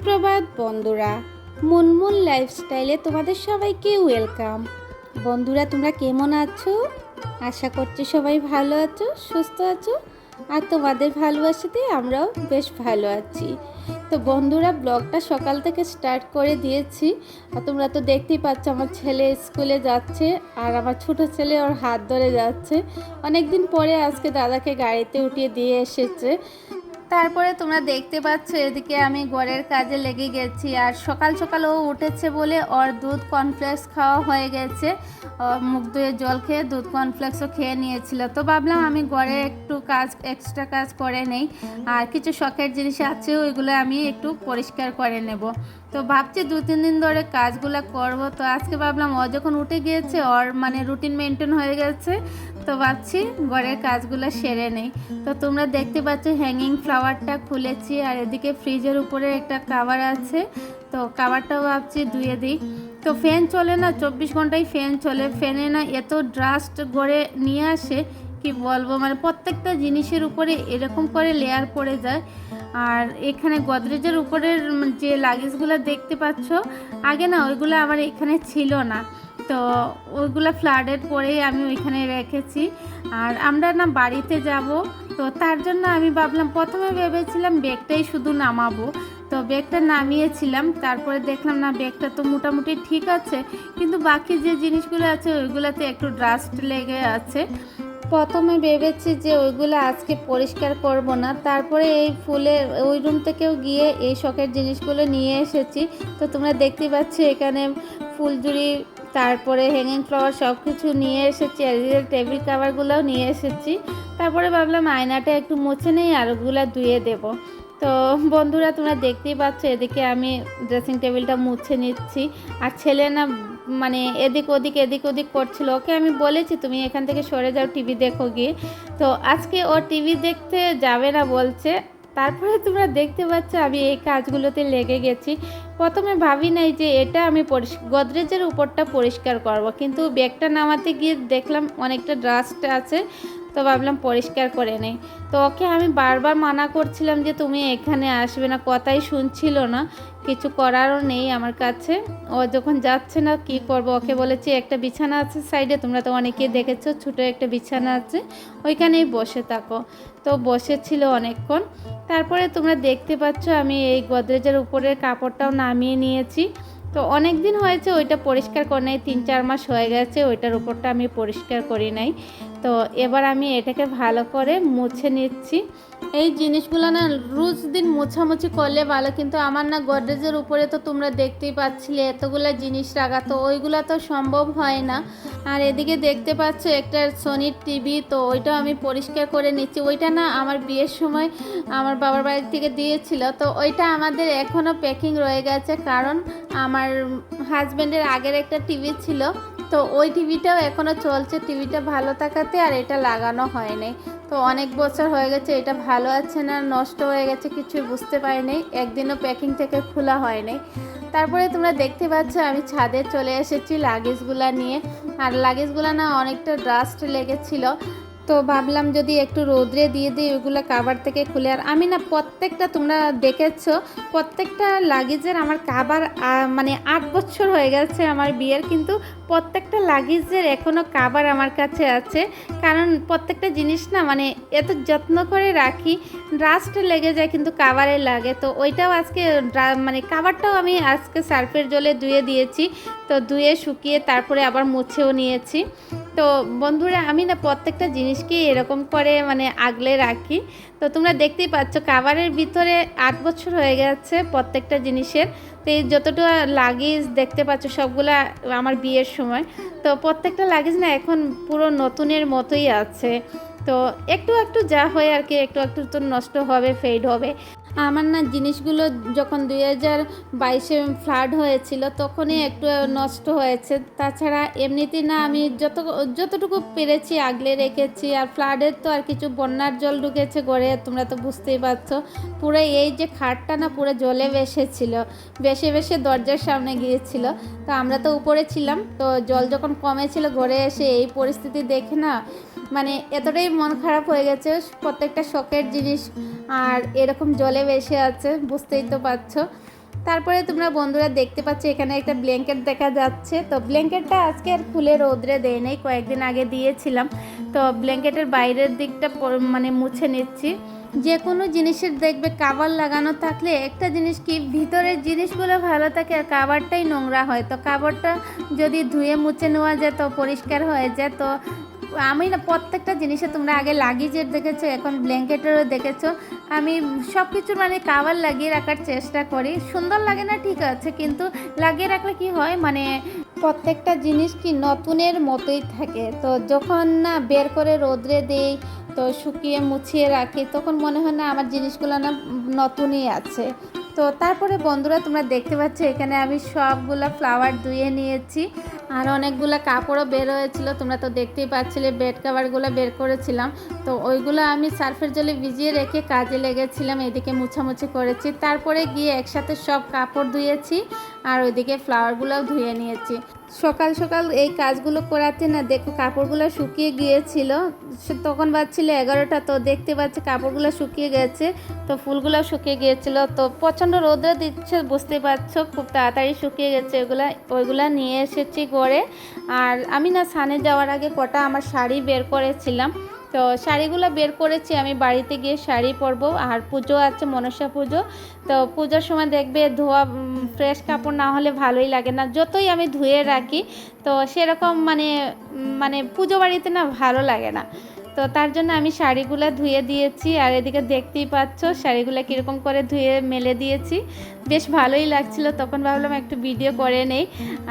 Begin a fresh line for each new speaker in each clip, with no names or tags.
সুপ্রভাত বন্ধুরা। মুনমুন লাইফস্টাইলে তোমাদের সবাইকে ওয়েলকাম বন্ধুরা, তোমরা কেমন আছো? আশা করছি সবাই ভালো আছো, সুস্থ আছো। আর তোমাদের ভালোবাসাতে আমরাও বেশ ভালো আছি। তো বন্ধুরা ব্লগটা সকাল থেকে স্টার্ট করে দিয়েছি। আর তোমরা তো দেখতেই পাচ্ছ, আমার ছেলে স্কুলে যাচ্ছে আর আমার ছোট ছেলে ওর হাত ধরে যাচ্ছে। অনেক দিন পরে আজকে দাদাকে গাড়িতে উঠিয়ে দিয়ে এসেছে। তারপরে তোমরা দেখতে পাচ্ছ এদিকে আমি ঘরের কাজে লেগে গেছি আর সকাল সকাল ও উঠেছে বলে ওর দুধ কর্নফ্লেক্স খাওয়া হয়ে গেছে। মুখ ধুয়ে জল খেয়ে দুধ কর্নফ্লেক্সও খেয়ে নিয়েছিল। তো ভাবলাম আমি ঘরে একটু কাজ এক্সট্রা কাজ করে নেই। আর কিছু শখের জিনিস আছে, ওইগুলো আমি একটু পরিষ্কার করে নেব। তো ভাবছি দু, তিন দিন ধরে কাজগুলো করব। তো আজকে ভাবলাম ও যখন উঠে গিয়েছে, ওর মানে রুটিন মেনটেন হয়ে গেছে। তো ভাবছি ঘরের কাজগুলো সেরে নেই। তো তোমরা দেখতে পাচ্ছ হ্যাঙ্গিং ফ্লাওয়ারটা খুলেছি আর এদিকে ফ্রিজের উপরে একটা কাভার আছে। তো কাভারটাও ভাবছি ধুয়ে দিই। তো ফ্যান চলে না, চব্বিশ ঘন্টায় ফ্যান চলে। ফ্যানে না এত ড্রাস্ট গড়ে নিয়ে আসে, কি বলব? মানে প্রত্যেকটা জিনিসের উপরে এরকম করে লেয়ার পড়ে যায়। আর এখানে গোদরেজের উপরের যে লাগেজগুলো দেখতে পাচ্ছ, আগে না ওইগুলো আমার এখানে ছিল না। তো ওইগুলো ফ্লাডের পরেই আমি ওইখানে রেখেছি। আর আমরা না বাড়িতে যাব, তো তার জন্য আমি ভাবলাম প্রথমে ভেবেছিলাম ব্যাগটাই শুধু নামাবো। তো ব্যাগটা নামিয়েছিলাম, তারপরে দেখলাম না ব্যাগটা তো মোটামুটি ঠিক আছে, কিন্তু বাকি যে জিনিসগুলো আছে ওইগুলোতে একটু ড্রাস্ট লেগে আছে। প্রথমে ভেবেছি যে ওইগুলো আজকে পরিষ্কার করব না, তারপরে এই ফুলের ওই রুম থেকেও গিয়ে এই শখের জিনিসগুলো নিয়ে এসেছি। তো তোমরা দেখতে পাচ্ছ এখানে ফুলজুরি তারপরে হ্যাঙ্গিং ফ্লাওয়ার সব কিছু নিয়ে এসেছি আর টেবিল কাভারগুলোও নিয়ে এসেছি। তারপরে ভাবলাম আয়নাটা একটু মুছে নেই আর ওগুলো ধুয়ে দেব। তো বন্ধুরা, তোমরা দেখতেই পাচ্ছ, এদিকে আমি ড্রেসিং টেবিলটা মুছে নিচ্ছি। আর ছেলে না মানে এদিক ওদিক এদিক ওদিক করছিল। ওকে আমি বলেছি, তুমি এখান থেকে সরে যাও টিভি দেখো গিয়ে। তো আজকে ও টিভি দেখতে যাবে না বলছে। তারপরে তোমরা দেখতে পাচ্ছ আমি এই কাজগুলোতে লেগে গেছি। প্রথমে ভাবি নাই যে এটা আমি গদরেজের উপরটা পরিষ্কার করব। কিন্তু ব্যাগটা নামাতে গিয়ে দেখলাম অনেকটা ড্রাস্ট আছে। তো ভাবলাম পরিষ্কার করে নেই। তো ওকে আমি বারবার মানা করছিলাম যে তুমি এখানে আসবে না, কথাই শুনছিল না, কিছু করারও নেই আমার কাছে। ও যখন যাচ্ছে না, কি করব? ওকে বলেছি, একটা বিছানা আছে সাইডে, তোমরা তো অনেকেই দেখেছ, ছোটো একটা বিছানা আছে, ওইখানেই বসে থাকো। তো বসেছিল অনেকক্ষণ। তারপরে তোমরা দেখতে পাচ্ছ, আমি এই গদরেজের উপরের কাপড়টাও নামিয়ে নিয়েছি। তো অনেক দিন হয়েছে, ওইটা পরিষ্কার করে নাই, তিন চার মাস হয়ে গেছে, ওইটার উপরটা আমি পরিষ্কার করি নাই। তো এবার আমি এটাকে ভালো করে মুছে নিচ্ছি। এই জিনিসগুলো না রোজ দিন মোছামুছি করলে ভালো, কিন্তু আমার না গডরেজের উপরে তো তোমরা দেখতেই পাচ্ছিলে, এতগুলো জিনিস রাখা, তো ওইগুলো তো সম্ভব হয় না। আর এদিকে দেখতে পাচ্ছ একটা সোনির টিভি, তো ওইটাও আমি পরিষ্কার করে নিচ্ছি। ওইটা না আমার বিয়ের সময় আমার বাবার বাড়ি থেকে দিয়েছিল, তো ওইটা আমাদের এখনও প্যাকিং রয়ে গেছে, কারণ আমার হাজব্যান্ডের আগের একটা টিভি ছিল। তো ওই টিভিটাও এখনও চলছে। টিভিটা ভালো থাকাতে আর এটা লাগানো হয়নি। তো অনেক বছর হয়ে গেছে, এটা ভালো আছে না, নষ্ট হয়ে গেছে কিছু বুঝতে পারিনি। একদিনও প্যাকিং থেকে খোলা হয়নি। তারপরে তোমরা দেখতে পাচ্ছ, আমি ছাদে চলে এসেছি লাগেজগুলা নিয়ে। আর লাগেজগুলা না অনেকটা ডাস্ট লেগেছিল। তো ভাবলাম যদি একটু রোদ্রে দিয়ে দিই, ওইগুলো কাবার থেকে খুলে। আর আমি না প্রত্যেকটা তোমরা দেখেছ, প্রত্যেকটা লাগেজের আমার কাবার মানে আট বছর হয়ে গেছে আমার বিয়ের, কিন্তু প্রত্যেকটা লাগেজের এখনও কাবার আমার কাছে আছে। কারণ প্রত্যেকটা জিনিস না মানে এত যত্ন করে রাখি ড্রাস্ট লেগে যায় কিন্তু কাবারে লাগে। তো ওইটাও আজকে মানে কাবারটাও আমি আজকে সার্ফের জলে ধুয়ে দিয়েছি, তো ধুয়ে শুকিয়ে তারপরে আবার মুছেও নিয়েছি। তো বন্ধুরা, আমি না প্রত্যেকটা জিনিসকেই এরকম করে মানে আগলে রাখি। তো তোমরা দেখতেই পাচ্ছ কাভারের ভিতরে আট বছর হয়ে গেছে প্রত্যেকটা জিনিসের। তো এই যতটা লাগেজ দেখতে পাচ্ছ, সবগুলা আমার বিয়ের সময়। তো প্রত্যেকটা লাগেজ না এখন পুরো নতুনের মতোই আছে। তো একটু একটু যা হয় আর কি, একটু একটু তো নষ্ট হবে ফেড হবে। আমার না জিনিসগুলো যখন দুই হাজার বাইশে ফ্লাড হয়েছিল, তখনই একটু নষ্ট হয়েছে। তাছাড়া এমনিতেই না আমি যত, যতটুকু পেরেছি আগলে রেখেছি, আর ফ্লাডের তো আর কিছু বন্যার জল ঢুকেছে ঘরে, তোমরা তো বুঝতেই পারছ। পুরো এই যে খাটটা না পুরো জলে ভেসেছিল বেশে বেশে দরজার সামনে গিয়েছিল। তো আমরা তো উপরে ছিলাম, তো জল যখন কমেছিল ঘরে এসে এই পরিস্থিতি দেখে না মানে এতটাই মন খারাপ হয়ে গেছে প্রত্যেকটা শখের জিনিস আর এরকম জলে ভেসে আছে, বুঝতেই তো পারছ। তারপরে তোমরা বন্ধুরা দেখতে পাচ্ছ এখানে একটা ব্ল্যাঙ্কেট দেখা যাচ্ছে। তো ব্ল্যাঙ্কেটটা আজকে আর খুলে রোদ্রে দেয় নেই, কয়েকদিন আগে দিয়েছিলাম। তো ব্ল্যাঙ্কেটের বাইরের দিকটা মানে মুছে নিচ্ছি। যে কোনো জিনিসের দেখবে কাবার লাগানো থাকলে একটা জিনিস কি ভিতরের জিনিসগুলো ভালো থাকে আর কাবারটাই নোংরা হয়। তো কাবারটা যদি ধুয়ে মুছে নেওয়া যায় তো পরিষ্কার হয়ে যায়। তো আমি না প্রত্যেকটা জিনিসে তোমরা আগে লাগেজের দেখেছ, এখন ব্ল্যাঙ্কেটেরও দেখেছ। আমি সব কিছুর মানে কাভার লাগিয়ে রাখার চেষ্টা করি। সুন্দর লাগে না, ঠিক আছে, কিন্তু লাগিয়ে রাখলে কি হয়? মানে প্রত্যেকটা জিনিস কি নতুনের মতোই থাকে। তো যখন না বের করে রোদ্রে দেই, তো শুকিয়ে মুছিয়ে রাখি, তখন মনে হয় না আমার জিনিসগুলো না নতুনই আছে। তো তারপরে বন্ধুরা তোমরা দেখতে পাচ্ছ, এখানে আমি সবগুলো ফ্লাওয়ার ধুয়ে নিয়েছি। আর অনেকগুলো কাপড়ও বের হয়েছিল, তোমরা তো দেখতেই পাচ্ছিলে বেড কাভারগুলো বের করেছিলাম। তো ওইগুলো আমি সার্ফের জলে ভিজিয়ে রেখে কাজে লেগেছিলাম, এদিকে মুছামুছি করেছি। তারপরে গিয়ে একসাথে সব কাপড় ধুয়েছি আর ওইদিকে ফ্লাওয়ারগুলোও ধুয়ে নিয়েছি। সকাল সকাল এই কাজগুলো করাতে না দেখো কাপড়গুলো শুকিয়ে গিয়েছিল। তখন বাজছিল এগারোটা, তো দেখতে পাচ্ছি কাপড়গুলো শুকিয়ে গেছে, তো ফুলগুলো শুকিয়ে গিয়েছিল। তো প্রচণ্ড রোদ্র দিচ্ছে, বুঝতে পারছ, খুব তাড়াতাড়ি শুকিয়ে গেছে ওগুলা, ওইগুলা নিয়ে এসেছি করে আর আমি না সানে যাওয়ার আগে কটা আমার শাড়ি বের করেছিলাম। তো শাড়িগুলো বের করেছি, আমি বাড়িতে গিয়ে শাড়ি পরবো। আর পুজো আছে, মনসা পুজো। তো পুজোর সময় দেখবে ধোয়া ফ্রেশ কাপড় না হলে ভালোই লাগে না। যতই আমি ধুয়ে রাখি, তো সেরকম মানে মানে পুজো বাড়িতে না ভালো লাগে না। তো তার জন্য আমি শাড়িগুলো ধুয়ে দিয়েছি। আর এদিকে দেখতেই পাচ্ছ শাড়িগুলো কীরকম করে ধুয়ে মেলে দিয়েছি। বেশ ভালোই লাগছিল, তখন ভাবলাম একটু ভিডিও করে নেই,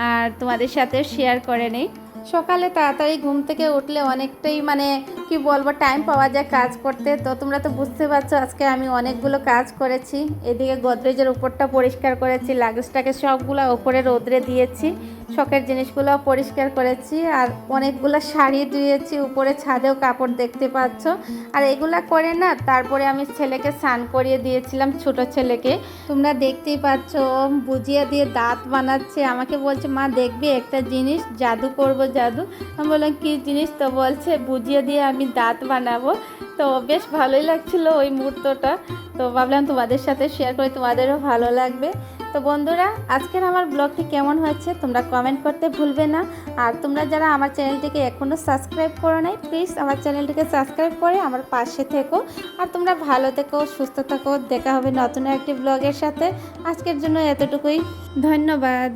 আর তোমাদের সাথে শেয়ার করে নেই। সকালে তাড়াতাড়ি ঘুম থেকে উঠলে অনেকটাই মানে কি বলব টাইম পাওয়া যায় কাজ করতে। তো তোমরা তো বুঝতে পারছ, আজকে আমি অনেকগুলো কাজ করেছি। এদিকে গোদরেজের উপরটা পরিষ্কার করেছি লাগেজটাকে সবগুলো ওপরে রোদ্রে দিয়েছি। শখের জিনিসগুলো পরিষ্কার করেছি আর অনেকগুলো শাড়ি ধুয়েছি উপরে ছাদেও কাপড় দেখতে পাচ্ছ। আর এগুলা করে না, তারপরে আমি ছেলেকে স্নান করিয়ে দিয়েছিলাম, ছোট ছেলেকে। তোমরা দেখতেই পাচ্ছ বুঝিয়ে দিয়ে দাঁত বানাচ্ছে। আমাকে বলছে, মা, দেখবি একটা জিনিস, জাদু করব জাদু। আমি বললাম, কী জিনিস? তো বলছে, বুঝিয়ে দিয়ে আমি দাঁত বানাবো। তো বেশ ভালোই লাগছিল ওই মুহূর্তটা। তো ভাবলাম তোমাদের সাথে শেয়ার করে, তোমাদেরও ভালো লাগবে। তো বন্ধুরা, আজকের আমার ব্লগটি কেমন হয়েছে তোমরা কমেন্ট করতে ভুলবে না। আর তোমরা যারা আমার চ্যানেলটিকে এখনও সাবস্ক্রাইব করো নাই প্লিজ আমার চ্যানেলটিকে সাবস্ক্রাইব করে আমার পাশে থেকো। আর তোমরা ভালো থেকো, সুস্থ থাকো। দেখা হবে নতুন একটি ব্লগের সাথে। আজকের জন্য এতটুকুই। ধন্যবাদ।